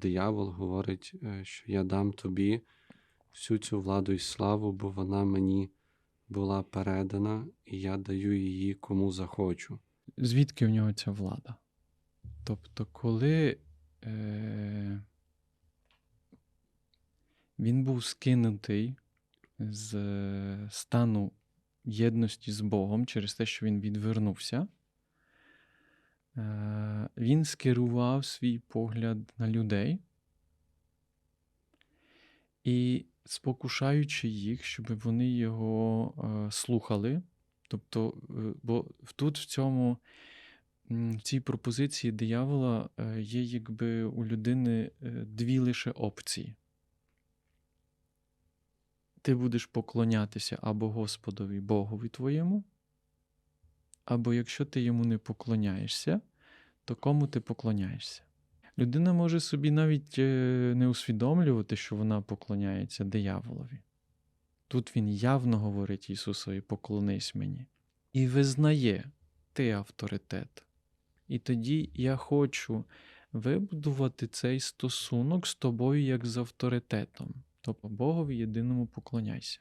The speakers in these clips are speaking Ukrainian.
диявол говорить, е, що я дам тобі всю цю владу і славу, бо вона мені була передана, і я даю її кому захочу. Звідки в нього ця влада? Тобто, коли е, він був скинутий з е, стану єдності з Богом через те, що він відвернувся, е, він скерував свій погляд на людей і спокушаючи їх, щоб вони його е, слухали. Тобто, е, бо тут в цьому в цій пропозиції диявола е, є якби у людини е, дві лише опції. Ти будеш поклонятися або Господові Богові твоєму, або якщо ти йому не поклоняєшся, то кому ти поклоняєшся? Людина може собі навіть е, не усвідомлювати, що вона поклоняється дияволові. Тут він явно говорить Ісусові поклонись мені. І визнає ти авторитет. І тоді я хочу вибудувати цей стосунок з тобою як з авторитетом. Тобто Богові єдиному поклоняйся.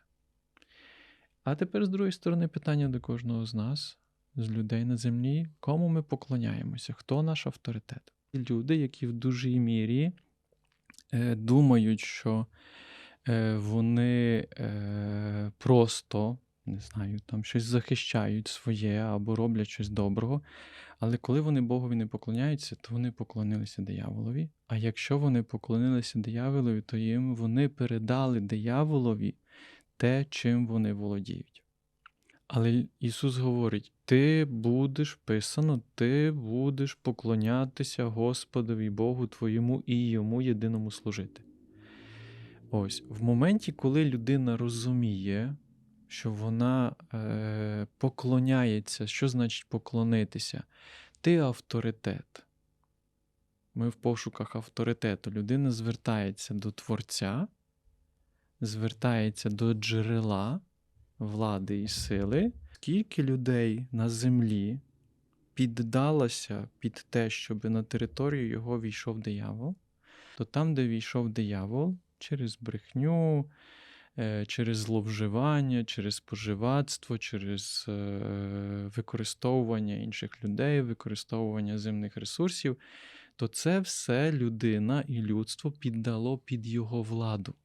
А тепер, з другої сторони, питання до кожного з нас, з людей на землі, кому ми поклоняємося, хто наш авторитет? Люди, які в дуже мірі е, думають, що е, вони е, просто не знаю, там щось захищають своє або роблять щось доброго. Але коли вони Богові не поклоняються, то вони поклонилися дияволові. А якщо вони поклонилися дияволові, то їм вони передали дияволові те, чим вони володіють. Але Ісус говорить: ти будеш писано, ти будеш поклонятися Господові Богу твоєму і йому єдиному служити. Ось, в моменті, коли людина розуміє, що вона е, поклоняється, що значить поклонитися? Ти авторитет. Ми в пошуках авторитету. Людина звертається до Творця, звертається до джерела влади і сили. Скільки людей на землі піддалося під те, щоб на територію його війшов диявол, то там, де війшов диявол, через брехню, е, через зловживання, через споживацтво, через е, використовування інших людей, використовування земних ресурсів, то це все людина і людство піддало під його владу.